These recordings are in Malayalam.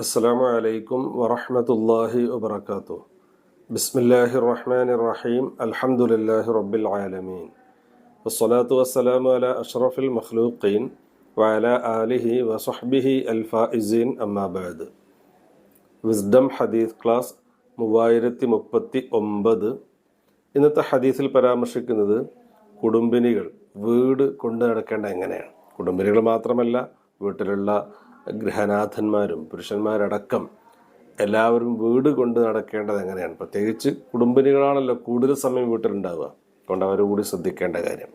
السلام عليكم ورحمة الله وبركاته بسم الله الرحمن الرحيم الحمد لله رب العالمين والصلاة والسلام على أشرف المخلوقين وعلى آله وصحبه الفائزين أما بعد വിസ്ഡം ഹദീസ് ക്ലാസ് മൂവായിരത്തി മുപ്പത്തി ഒമ്പത് ഇന്നത്തെ ഹദീസിൽ പരാമർശിക്കുന്നത് കുടുംബിനികൾ വീട് കൊണ്ടു നടക്കേണ്ട എങ്ങനെയാണ് കുടുംബിനികൾ മാത്രമല്ല വീട്ടിലുള്ള ഗൃഹനാഥന്മാരും പുരുഷന്മാരടക്കം എല്ലാവരും വീട് കൊണ്ട് നടക്കേണ്ടത് എങ്ങനെയാണ്? പ്രത്യേകിച്ച് കുടുംബിനികളാണല്ലോ കൂടുതൽ സമയം വീട്ടിലുണ്ടാവുക. അതുകൊണ്ട് അവർ കൂടി ശ്രദ്ധിക്കേണ്ട കാര്യം.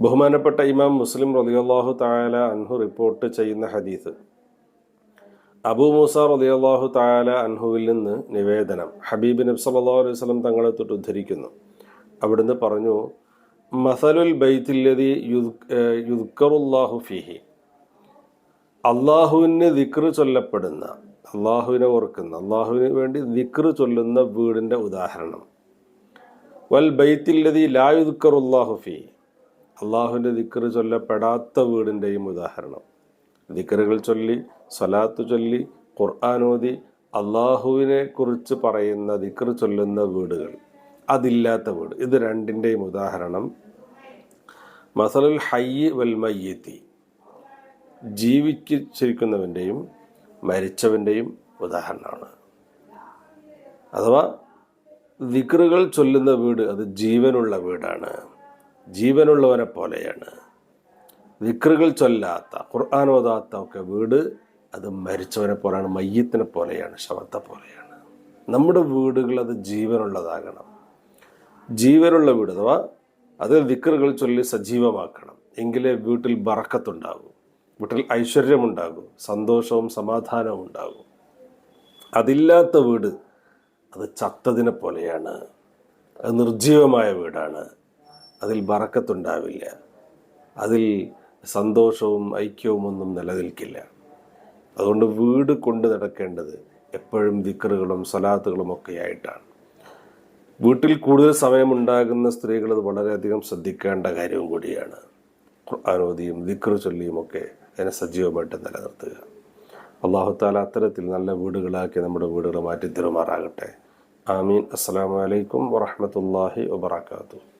ബഹുമാനപ്പെട്ട ഇമാം മുസ്ലിം റളിയല്ലാഹു തായാല അൻഹു റിപ്പോർട്ട് ചെയ്യുന്ന ഹദീസ്. അബൂ മൂസ റളിയല്ലാഹു തായാല അൻഹുവിൽ നിന്ന് നിവേദനം. ഹബീബ് നബി സല്ലല്ലാഹു അലൈഹി വസല്ലം തങ്ങളെ തൊട്ട് ഉദ്ധരിക്കുന്നു. അവിടുന്ന് പറഞ്ഞു മസലുൽ ബൈത്തില്ലതി യുദ്ക്കറുല്ലാഹു ഫിഹി. അള്ളാഹുവിന് ദിക്റ് ചൊല്ലപ്പെടുന്ന അള്ളാഹുവിനെ ഓർക്കുന്ന അള്ളാഹുവിന് വേണ്ടി ദിക്റ് ചൊല്ലുന്ന വീടിന്റെ ഉദാഹരണം. വൽ ബൈത്തില്ലതി ലായുദ്ക്കറുല്ലാഹു ഫി അള്ളാഹുവിന്റെ ദിക്റ് ചൊല്ലപ്പെടാത്ത വീടിന്റെയും ഉദാഹരണം. ദിക്റുകൾ ചൊല്ലി സ്വലാത്ത് ചൊല്ലി ഖുർആാനോദി അള്ളാഹുവിനെ കുറിച്ച് പറയുന്ന ദിക്റ് ചൊല്ലുന്ന വീടുകൾ. അതില്ലാത്ത വീട്. ഇത് രണ്ടിന്റെയും ഉദാഹരണം. മസലുൽ ഹയ്യ് വൽ മയ്യത്തി. ജീവിച്ചിരിക്കുന്നവന്റെയും മരിച്ചവന്റെയും ഉദാഹരണമാണ്. അഥവാ വിക്രുകൾ ചൊല്ലുന്ന വീട് അത് ജീവനുള്ള വീടാണ്. ജീവനുള്ളവനെ പോലെയാണ്. വിക്രുകൾ ചൊല്ലാത്ത ഖുർആൻ ഓതാത്ത ഒക്കെ വീട് അത് മരിച്ചവനെ പോലെയാണ് മയ്യത്തിനെ പോലെയാണ് ശവത്തെ പോലെയാണ്. നമ്മുടെ വീടുകൾ അത് ജീവനുള്ളതാകണം. ജീവനുള്ള വീട് അഥവാ അത് ദിക്കറുകൾ ചൊല്ലി സജീവമാക്കണം. എങ്കിലേ വീട്ടിൽ ബറക്കത്തുണ്ടാകും. വീട്ടിൽ ഐശ്വര്യമുണ്ടാകും. സന്തോഷവും സമാധാനവും ഉണ്ടാകും. അതില്ലാത്ത വീട് അത് ചത്തതിനെ പോലെയാണ്. അത് നിർജീവമായ വീടാണ്. അതിൽ ബറക്കത്തുണ്ടാവില്ല. അതിൽ സന്തോഷവും ഐക്യവും ഒന്നും നിലനിൽക്കില്ല. അതുകൊണ്ട് വീട് കൊണ്ടു നടക്കേണ്ടത് എപ്പോഴും ദിക്കറുകളും സലാത്തുകളും ഒക്കെ ആയിട്ടാണ്. വീട്ടിൽ കൂടുതൽ സമയമുണ്ടാകുന്ന സ്ത്രീകൾ അത് വളരെയധികം ശ്രദ്ധിക്കേണ്ട കാര്യവും കൂടിയാണ്. ഖുർആാനോദിയും ദിക്ർ ചൊല്ലിയും ഒക്കെ അതിനെ സജീവമായിട്ട് നിലനിർത്തുക. അള്ളാഹുത്താല അത്തരത്തിൽ നല്ല വീടുകളാക്കി നമ്മുടെ വീടുകൾ മാറ്റി തരുമാറാകട്ടെ ആമീൻ. അസ്സാം വലൈക്കും വറഹമത്തല്ലാഹി വബർക്കാത്തു